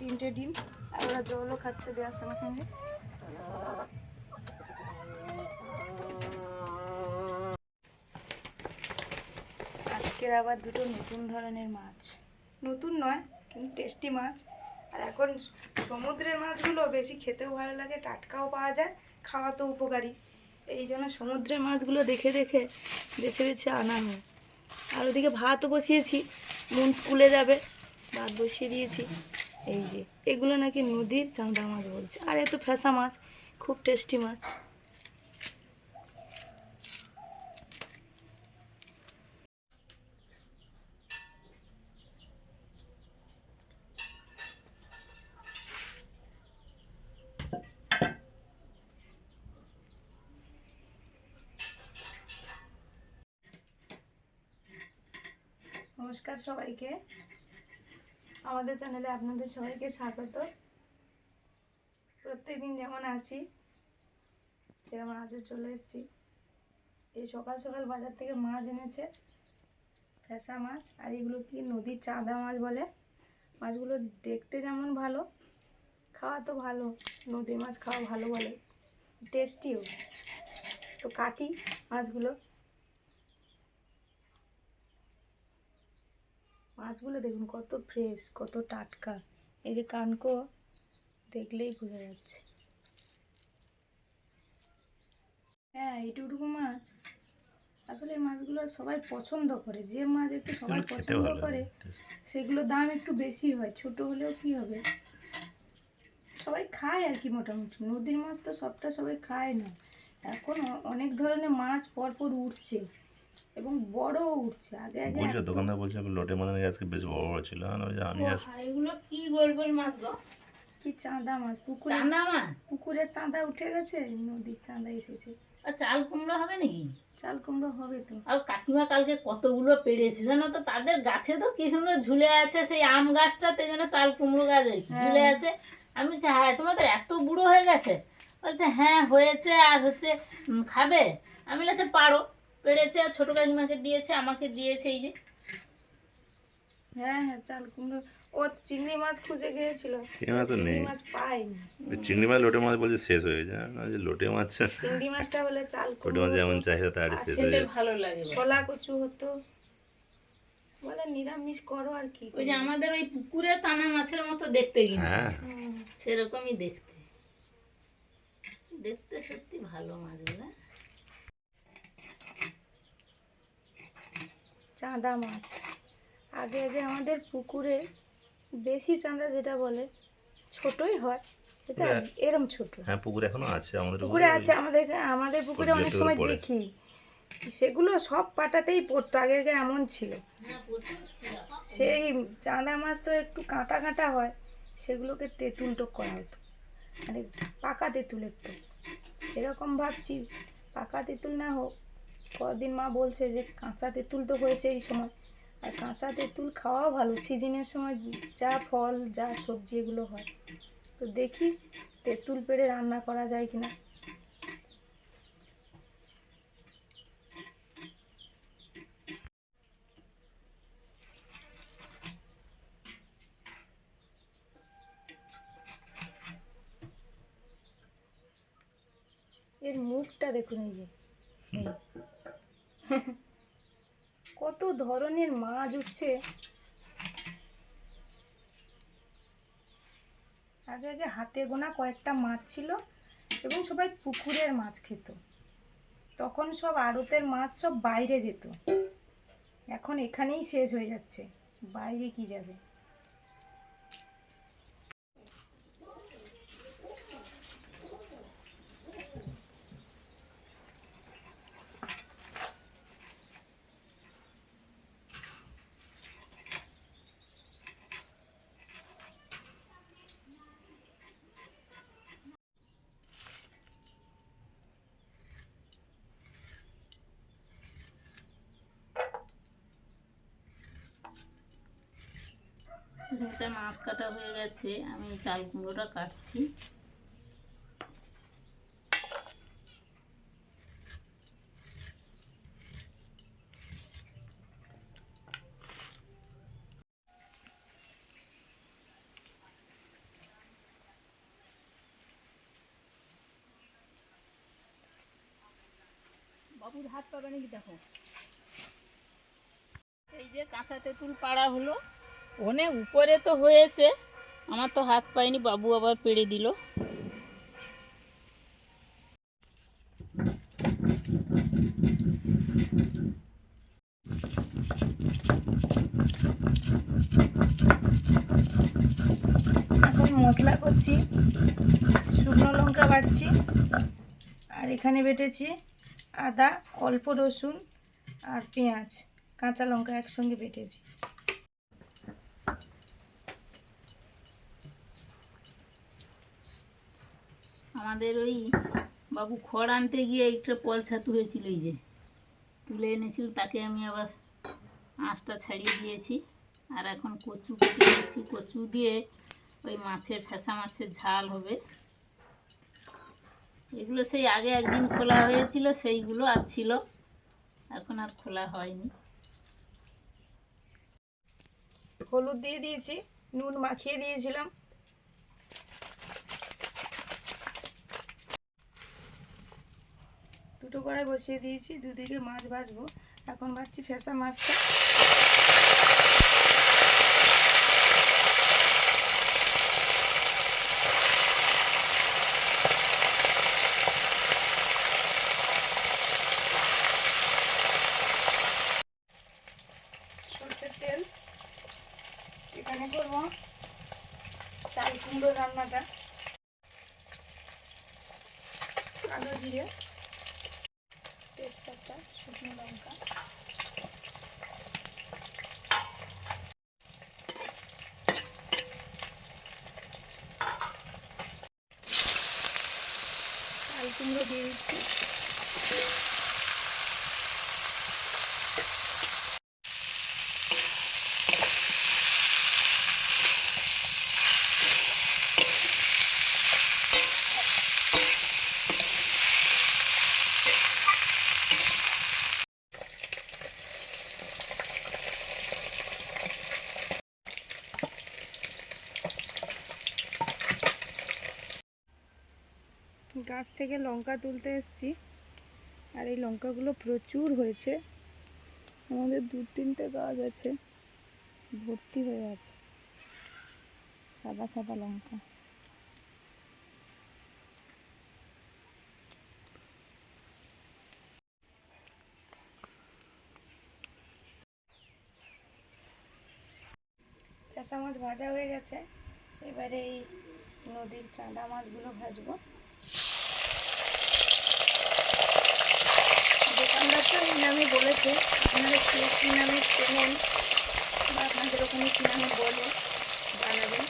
তিনটে ডিম। আর ওরা জলও খাচ্ছে দেওয়ার সঙ্গে সঙ্গে। আজকের আবার দুটো নতুন ধরনের মাছ। নতুন নয়, কিন্তু টেস্টি মাছ। আর এখন সমুদ্রের মাছগুলো বেশি খেতেও ভালো লাগে, টাটকাও পাওয়া যায় খাওয়া তো উপকারী। এই জন্য সমুদ্রের মাছগুলো দেখে দেখে বেছে বেছে আনা হয়। আর ওদিকে ভাতও বসিয়েছি, মন স্কুলে যাবে, ভাত বসিয়ে দিয়েছি। এই যে, এগুলো নাকি নদীর চাঁদা মাছ বলছে। আর এত ফেসা মাছ, খুব টেস্টি মাছ। নমস্কার সবাইকে। আমাদের চ্যানেলে আপনাদের সবাইকে স্বাগত। প্রত্যেকদিন যেমন আসি সেরকম আজও চলে এসেছি। এই সকাল সকাল বাজার থেকে মাছ এনেছে ফ্যাসা মাছ, আর এগুলো কি নদীর চাঁদা মাছ বলে? মাছগুলো দেখতে যেমন ভালো, খাওয়া তো ভালো, নদীর মাছ খাওয়া ভালো বলে টেস্টিও তো কাটি মাছগুলো মাছগুলো দেখুন কত ফ্রেশ কত টাটকা। এই যে কানকো দেখলেই বোঝা যাচ্ছে। হ্যাঁ এইটুকু মাছ আসলে এই মাছগুলো সবাই পছন্দ করে। যে মাছ একটু সবাই পছন্দ করে লাগে। সেগুলোর দাম একটু বেশি হয়। ছোট হলেও কি হবে? সবাই খায় আর কি মোটামুটি। নদীর মাছ তো সবটা সবাই খায় না। এখন অনেক ধরনের মাছ পরপর উঠছে। এবং বড় উঠছে। আগে আগে বলছে দোকানদার বলছে লোটে মানে আজকে বেশ বড় বড় ছিল। আর ওই যে আমি আর এগুলো কি গোল গোল মাছ গো? কি চাঁদা মাছ? পুকুরে চান্দা মাছ? পুকুরের চাঁদা উঠে গেছে? নদীর চাঁদা এসেছে। আর চাল কুমড়ো হবে নাকি? চাল কুমড়ো হবে তো। আর কাকিমা কালকে কতগুলো পেড়েছে জানো তো? তাদের গাছে তো কি সুন্দর ঝুলে আছে সেই আম গাছটাতে যেন চাল কুমড়ো গাছ আর কি হ্যাঁ। ঝুলে আছে। আমি বলছি হ্যাঁ তোমাদের এত বুড়ো হয়ে গেছে? বলছে হ্যাঁ হয়েছে আর হচ্ছে খাবে? আমি বলেছে পারো। পেড়েছে আর ছোটো কাকিমাকে দিয়েছে আমাকে দিয়েছে এই যে। হ্যাঁ হ্যাঁ চাল কুমড়ো। ও চিংড়ি মাছ খুঁজে গিয়েছিল। চিংড়ি মাছ তো নেই। মাছ পাইনি চিংড়ি মাছ লোটে মাছ বলছে শেষ হয়ে যায় না যে লোটে মাছ? চিংড়ি মাছটা হলে চাল লোটে মাছ যেমন চাহিদা তার শেষ হয়ে যাচ্ছে ভালো লাগে। ছোলা কচু হতো। বলে নিরামিষ করো আর কি ওই যে আমাদের ওই পুকুরে চানা মাছের মতো দেখতে কিনা হ্যাঁ। সেরকমই দেখতে। দেখতে সত্যি ভালো মাছগুলো চাঁদা মাছ। আগে আগে আমাদের পুকুরে বেশি চাঁদা যেটা বলে ছোটই হয়। সেটা হ্যাঁ। এরম ছোট। হ্যাঁ পুকুর এখনও আছে আমাদের পুকুরে আছে আমাদের আমাদের পুকুরে অনেক সময় দেখি। সেগুলো সব পাটাতেই পড়তো আগে আগে এমন ছিল। সেই চাঁদা মাছ তো একটু কাঁটা কাঁটা হয় সেগুলোকে তেঁতুল টোক করা হতো। মানে পাকা তেঁতুলের টোক। সেরকম ভাবছি পাকা তেঁতুল না হোক কদিন মা বলছে যে কাঁচা তেঁতুল তো হয়েছে এই সময়। আর কাঁচা তেঁতুল খাওয়াও ভালো, সিজনের সময় যা ফল, যা সবজি এগুলো হয়। তো দেখি তেঁতুল পেড়ে রান্না করা যায় কিনা। এর মুখটা দেখুন এই যে ধরনের মাছ উঠছে। আগে আগে হাতে গোনা কয়েকটা মাছ ছিল এবং সবাই পুকুরের মাছ খেত। তখন সব আড়তের মাছ সব বাইরে যেত। এখন এখানেই শেষ হয়ে যাচ্ছে। বাইরে কি যাবে? ঝোলটা মাছ কাটা হয়ে গেছে, আমি চাল কুমড়োটা কাটছি। বাবুর হাত পাবে নাকি দেখো? এই যে কাঁচা তেঁতুল পাড়া হলো অনেক উপরে তো হয়েছে, আমার তো হাত পায়নি বাবু আবার পেড়ে দিল। এখন মশলা করছি, শুকনো লঙ্কা বাটছি, আর এখানে বেটেছি আদা, অল্প রসুন আর পেঁয়াজ, কাঁচা লঙ্কা একসঙ্গে বেটেছি। আমাদের ওই বাবু খড় আনতে গিয়ে একটা পলসা তুলেছিল এই যে। তুলে এনেছিল, তাকে আমি আবার আঁশটা ছাড়িয়ে দিয়েছি। আর এখন কচু কেটে দিয়েছি কচু দিয়ে ওই মাছের, ফেসা মাছের ঝাল হবে। এগুলো সেই আগে একদিন খোলা হয়েছিল, সেইগুলো আর ছিল। এখন আর খোলা হয়নি। হলুদ দিয়ে দিয়েছি, নুন মাখিয়ে দিয়েছিলাম। দুটো কড়াই বসিয়ে দিয়েছি দুদিকে মাছ ভাজবো। এখন ভাজছি ফেসা মাছটা সরষের তেল এখানে করব চাল কুমড়ো রান্নাটা কালো জিরে তেজপাতা শুকনো লঙ্কা চাল কুমড়ো দিয়ে দিচ্ছি। গাছ থেকে লঙ্কা তুলতে এসেছি। আর এই লঙ্কাগুলো প্রচুর হয়েছে। আমাদের দু তিনটে গাছ আছে, ভর্তি হয়ে আছে। সাদা সাদা লঙ্কা। পেঁচা মাছ ভাজা হয়ে গেছে। এবারে এই নদীর চাঁদা মাছগুলো ভাজবো। দোকানদার তো এই নামে বলেছে আপনারা কি নামে কেনেন বা আপনাদের ওখানে কী নামে বলে জানাবেন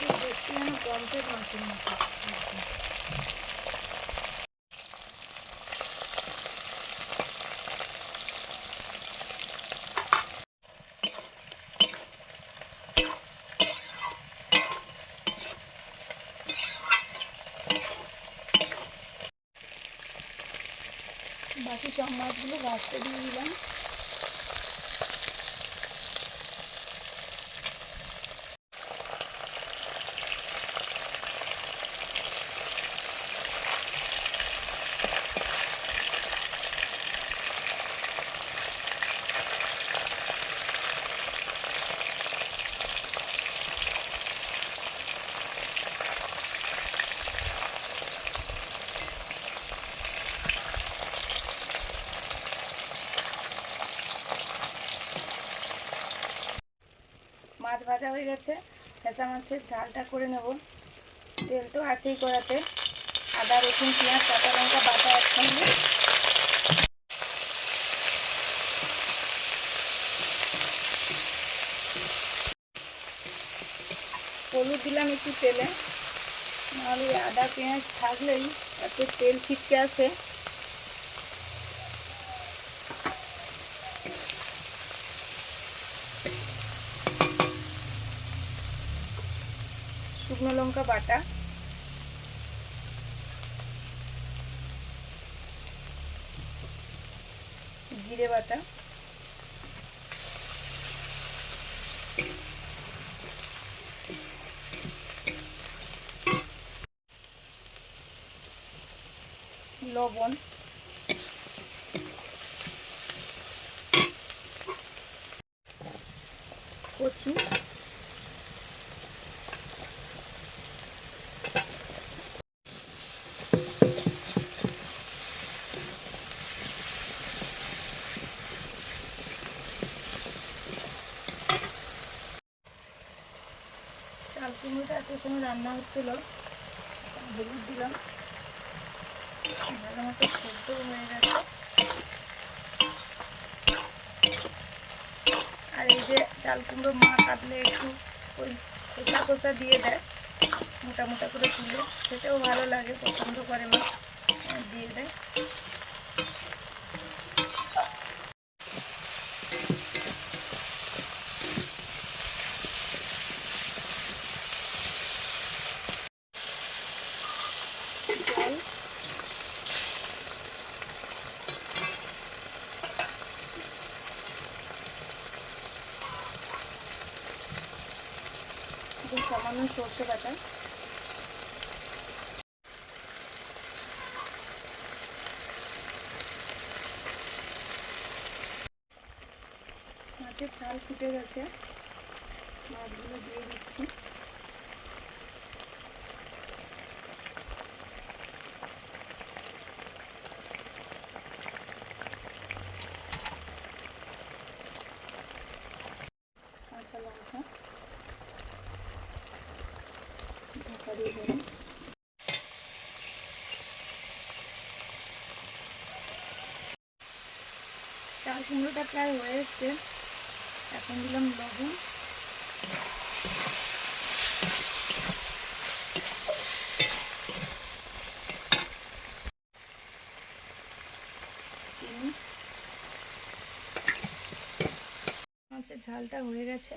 এই দেখতে যেন পম্পের মাছের মতো একদম। বাকি সব মাছগুলো ভাজতে দিয়ে দিলাম মাছ ভাজা হয়ে গেছে। পেঁচা মাছের ঝালটা করে নেব। তেল তো আছেই কড়াতে। আদা, রসুন, পেঁয়াজ, কাঁচা লঙ্কা বাটা একসঙ্গে। হলুদ দিলাম একটু তেলে। নাহলে আদা, পেঁয়াজ থাকলেই এত তেল ছিটকে আসে শুকনো লঙ্কা বাটা। জিরে বাটা। লবণ কচু চাল এত সময় রান্না হচ্ছিল। হলুদ দিলাম। ভালো মতো সেদ্ধ হয়ে গেছে। আর এই যে চাল কুমড়ো মা কাটলে একটু ওই খোসা খোসা দিয়ে দেয়, মোটা মোটা করে তুলে। সেটাও ভালো লাগে, পছন্দ করে মা। দিয়ে দেয় জল একটু সামান্য সর্ষে বাটা। মাছের চাল ফুটে গেছে। মাছগুলো দিয়ে দিচ্ছি কাঁচা লঙ্কা ঢাকা দিয়ে দেবো চাল কুমড়োটা প্রায় হয়ে এসছে। এখন দিলাম লবণ। মাছের ঝালটা হয়ে গেছে।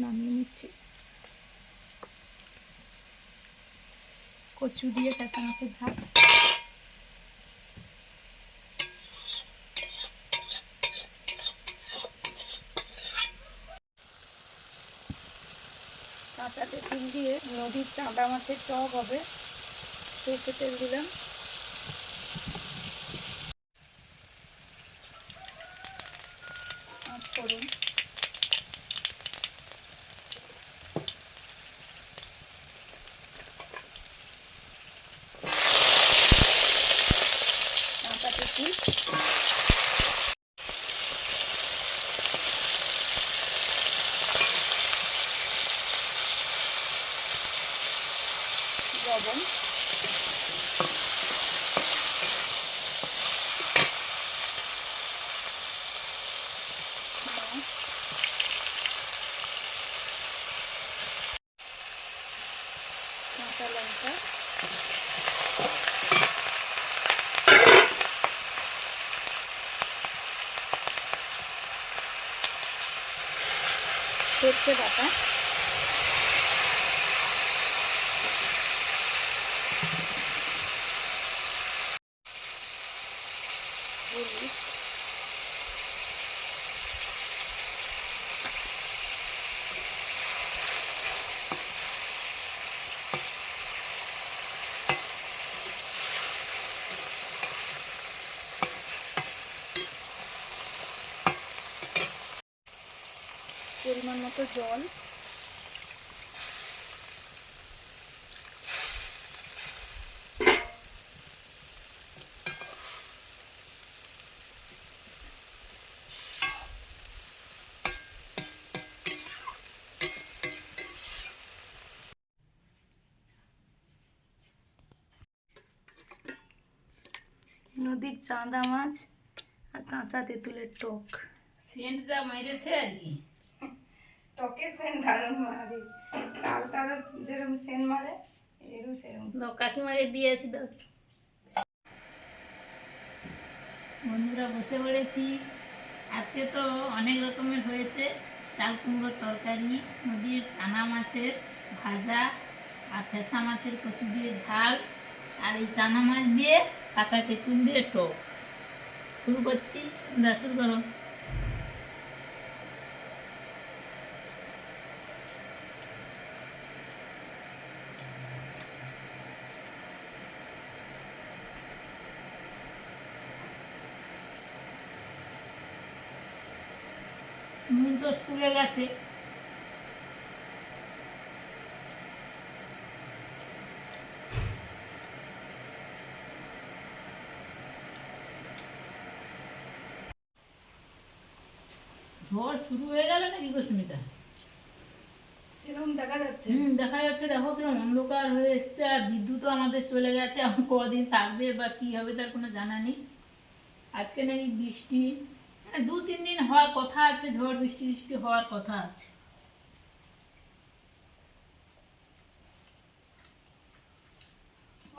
নামিয়ে নিচ্ছি। কচু দিয়ে কাঁচা মাছের ঝাল। কাঁচা তেঁতুল দিয়ে নদীর চাঁদা মাছের টক হবে। সর্ষে তেল দিলাম পাঁচ ফোড়ন কাঁচা তেঁতুল লবণ মাছ কাঁচা লঙ্কা সর্ষে বাটা হলুদ পরিমাণ মতো জল। নদীর চাঁদা মাছ আর কাঁচা তেঁতুলের টক। সেন্ট যা মেরেছে আর কি। টকের সেন চাল তাল যেরকম সেন মারে, এরও সেরকম কাকিমাকে দিয়ে আসি বন্ধুরা, বসে পড়েছি। আজকে তো অনেক রকমের হয়েছে। চাল কুমড়োর তরকারি, নদীর চানা মাছের ভাজা আর ফেসা মাছের কচু দিয়ে ঝাল আর এই চানা মাছ দিয়ে কাঁচা তেঁতুল দিয়ে টক। শুরু করছি। দা শুরু করো নুন তো স্কুলে গেছে। ঝড় শুরু হয়ে গেল নাকি গো সুমিতা? সেরকম দেখা যাচ্ছে। হুম দেখা যাচ্ছে। দেখো কীরকম অন্ধকার হয়ে এসছে আর বিদ্যুৎও আমাদের চলে গেছে। এখন কদিন থাকবে বা কি হবে তার কোনো জানা নেই। আজকে নাকি বৃষ্টি। মানে দু তিন দিন হওয়ার কথা আছে ঝড় বৃষ্টি বৃষ্টি হওয়ার কথা আছে।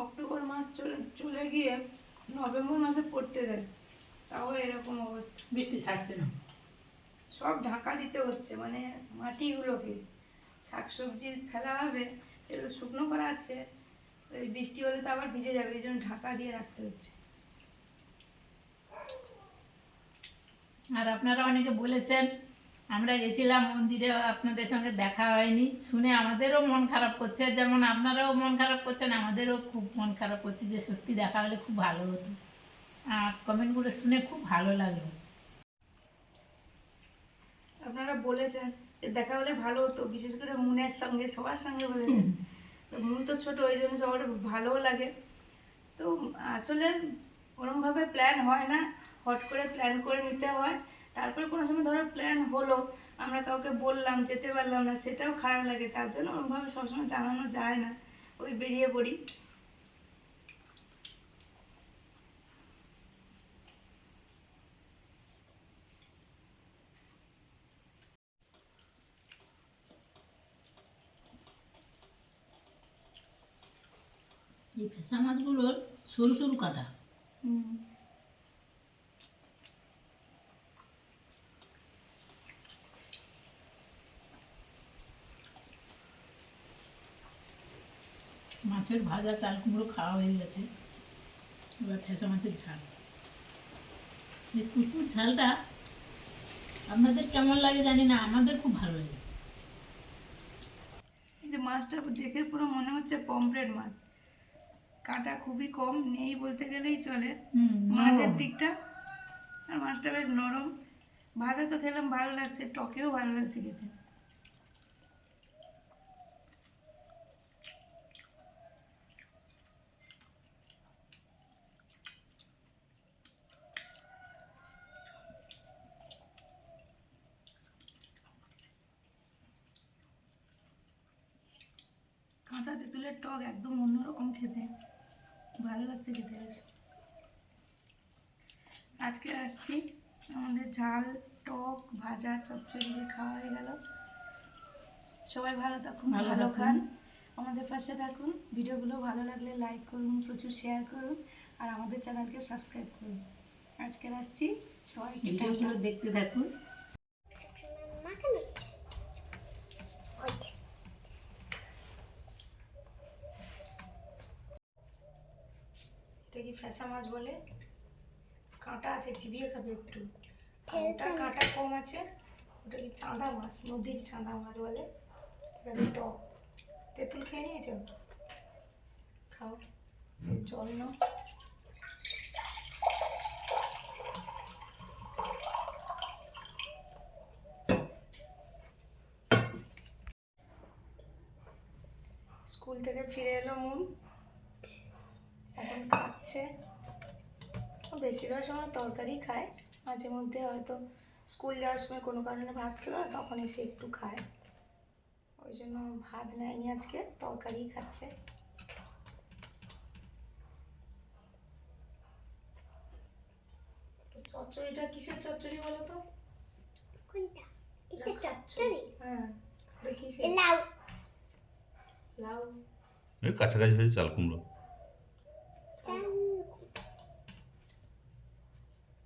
অক্টোবর মাস চলে চলে গিয়ে নভেম্বর মাসে পড়তে যায়। তাও এরকম অবস্থা। বৃষ্টি ছাড়ছে না। সব ঢাকা দিতে হচ্ছে মানে মাটিগুলোকে। শাকসবজি ফেলা হবে এগুলো শুকনো করা আছে বৃষ্টি হলে তো আবার ভিজে যাবে এই জন্য ঢাকা দিয়ে রাখতে হচ্ছে। আর আপনারা অনেকে বলেছেন আমরা গেছিলাম মন্দিরে আপনাদের সঙ্গে দেখা হয়নি। শুনে আমাদেরও মন খারাপ করছে যেমন আপনারাও মন খারাপ করছেন আমাদেরও খুব মন খারাপ করছে যে সত্যি দেখা হলে খুব ভালো হতো। আর কমেন্টগুলো শুনে খুব ভালো লাগল। আপনারা বলেছেন দেখা হলে ভালো হতো বিশেষ করে মুনের সঙ্গে সবার সঙ্গে বলেছেন। তো মুন তো ছোট ওই জন্য সবার ভালোও লাগে। তো আসলে ওরমভাবে প্ল্যান হয় না। হট করে প্ল্যান করে নিতে হয়। তারপরে কোনো সময় ধরো প্ল্যান হলো, আমরা কাউকে বললাম, যেতে পারলাম না, সেটাও খারাপ লাগে। তার জন্য ওরমভাবে সবসময় জানানো যায় না। ওই বেরিয়ে পড়ি। এই ফেসা মাছগুলোর সরু সরু কাটা। মাছের ভাজা চাল কুমড়ো খাওয়া হয়ে গেছে। এবার ফেসা মাছের ঝাল। এই কুচুর ঝালটা আপনাদের কেমন লাগে জানি না, আমাদের খুব ভালো লাগে। যে মাছটা দেখে পুরো মনে হচ্ছে পমফ্রেট মাছ। কাটা খুবই কম নেই বলতে গেলেই চলে। মাছের দিকটা আর মাছটা বেশ নরম। ভাজা তো খেলাম ভালো লাগছে টকেও ভালো লাগছে খেতে। কাঁচা তেঁতুলের টক একদম অন্যরকম খেতে। ভালো লাগছে খেতে বেশ। আজকে আসছি আমাদের ঝাল টক ভাজা চচ্চড়ি খাওয়া হয়ে গেল। সবাই ভালো থাকুন ভালো খান। আমাদের পাশে থাকুন। ভিডিওগুলো ভালো লাগলে লাইক করুন প্রচুর শেয়ার করুন আর আমাদের চ্যানেলকে সাবস্ক্রাইব করুন। আজকে আসছি সবাই ভিডিওগুলো দেখতে থাকুন এটা কি ফ্যাসা মাছ বলে? কাঁটা আছে চিবিয়ে খাবে একটু। ওটা কাঁটা কম আছে ওটা কি চাঁদা মাছ? নদীর চাঁদা মাছ বলে। টক। তেঁতুল খেয়ে নিয়েছো? খাও। জল নাও। স্কুল থেকে ফিরে এলো মুন। এখন খাচ্ছে। বেশিরভাগ সময় তরকারি খায়। মাঝে মধ্যে হয়তো স্কুল যাওয়ার সময় কোনো কারণে ভাত খেলো না তখন এসে একটু খায়। ওই জন্য ভাত নেয়নি আজকে তরকারি খাচ্ছে। তো চচ্চড়িটা কিসের চচ্চড়ি বলো তো? কোনটা? এটা এটা চচ্চড়ি? হ্যাঁ লাউ। লাউ। এই কাছাকাছি হয়েছে চাল কুমড়ো। চাল